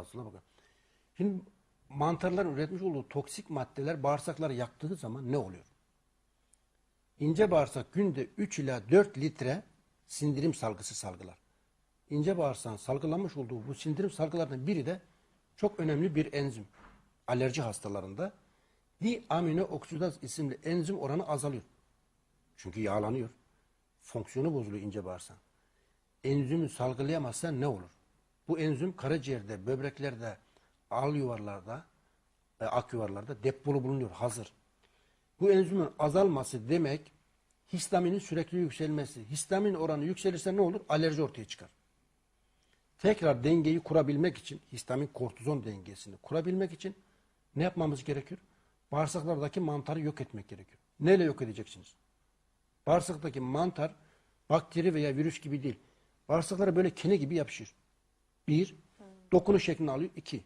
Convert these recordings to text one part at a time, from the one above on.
Aslına bakın. Şimdi mantarların üretmiş olduğu toksik maddeler bağırsakları yaktığı zaman ne oluyor? İnce bağırsak günde 3 ila 4 litre sindirim salgısı salgılar. İnce bağırsağın salgılamış olduğu bu sindirim salgılarından biri de çok önemli bir enzim. Alerji hastalarında diaminooksidaz isimli enzim oranı azalıyor. Çünkü yağlanıyor. Fonksiyonu bozuluyor ince bağırsağın. Enzimi salgılayamazsa ne olur? Bu enzim karaciğerde, böbreklerde, al yuvarlarda, e, ak yuvarlarda depolu bulunuyor, hazır. Bu enzimin azalması demek histaminin sürekli yükselmesi. Histamin oranı yükselirse ne olur? Alerji ortaya çıkar. Tekrar dengeyi kurabilmek için, histamin kortizon dengesini kurabilmek için ne yapmamız gerekiyor? Bağırsaklardaki mantarı yok etmek gerekiyor. Neyle yok edeceksiniz? Bağırsaktaki mantar bakteri veya virüs gibi değil. Bağırsaklara böyle kene gibi yapışır. Bir, dokunuş şeklini alıyor. İki,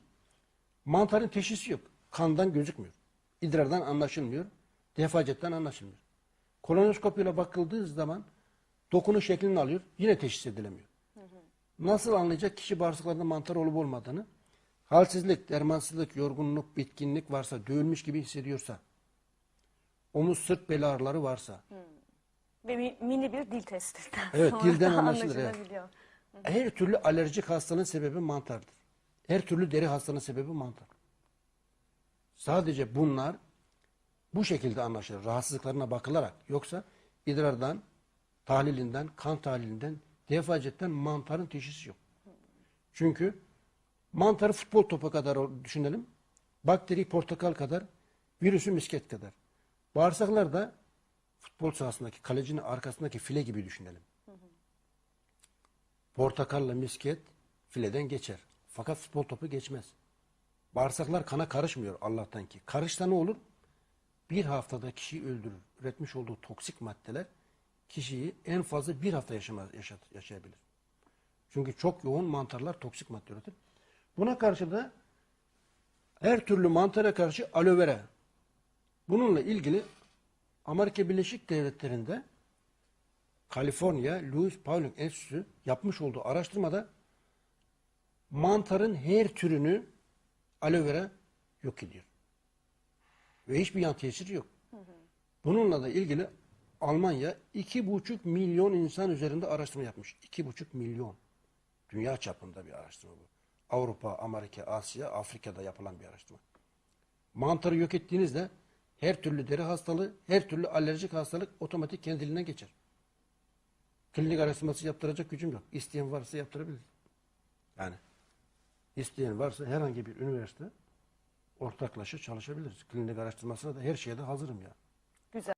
mantarın teşhisi yok. Kandan gözükmüyor. İdrardan anlaşılmıyor. Defacetten anlaşılmıyor. Kolonoskopiyle bakıldığı zaman dokunuş şeklini alıyor. Yine teşhis edilemiyor. Nasıl anlayacak kişi bağırsaklarında mantar olup olmadığını? Halsizlik, dermansızlık, yorgunluk, bitkinlik varsa, dövülmüş gibi hissediyorsa, omuz sırt bel ağrıları varsa, Ve mi- mini bir dil testinden Evet, sonra dilden anlaşılır, evet. Her türlü alerjik hastalığın sebebi mantardır. Her türlü deri hastalığın sebebi mantar. Sadece bunlar bu şekilde anlaşılır. Rahatsızlıklarına bakılarak. Yoksa idrardan, tahlilinden, kan tahlilinden, defacetten mantarın teşhisi yok. Çünkü mantarı futbol topu kadar düşünelim. Bakteri portakal kadar, virüsü misket kadar. Bağırsaklar da futbol sahasındaki kalecinin arkasındaki file gibi düşünelim. Portakalla misket fileden geçer. Fakat futbol topu geçmez. Bağırsaklar kana karışmıyor Allah'tan ki. Karışsa ne olur? Bir haftada kişiyi öldürür. Üretmiş olduğu toksik maddeler kişiyi en fazla bir hafta yaşamaz, yaşat, yaşayabilir. Çünkü çok yoğun mantarlar toksik madde üretir. Buna karşı da her türlü mantara karşı aloe vera. Bununla ilgili Amerika Birleşik Devletleri'nde Kaliforniya Louis Pauling Enstitüsü yapmış olduğu araştırmada mantarın her türünü aloe vera yok ediyor. Ve hiçbir yan tesiri yok. Bununla da ilgili Almanya iki buçuk milyon insan üzerinde araştırma yapmış. İki buçuk milyon. Dünya çapında bir araştırma bu. Avrupa, Amerika, Asya, Afrika'da yapılan bir araştırma. Mantarı yok ettiğinizde her türlü deri hastalığı, her türlü alerjik hastalık otomatik kendiliğinden geçer. Klinik araştırması yaptıracak gücüm yok. İsteyen varsa yaptırabilir. Yani isteyen varsa herhangi bir üniversite ortaklaşa çalışabiliriz. Klinik araştırmasına da her şeye de hazırım ya.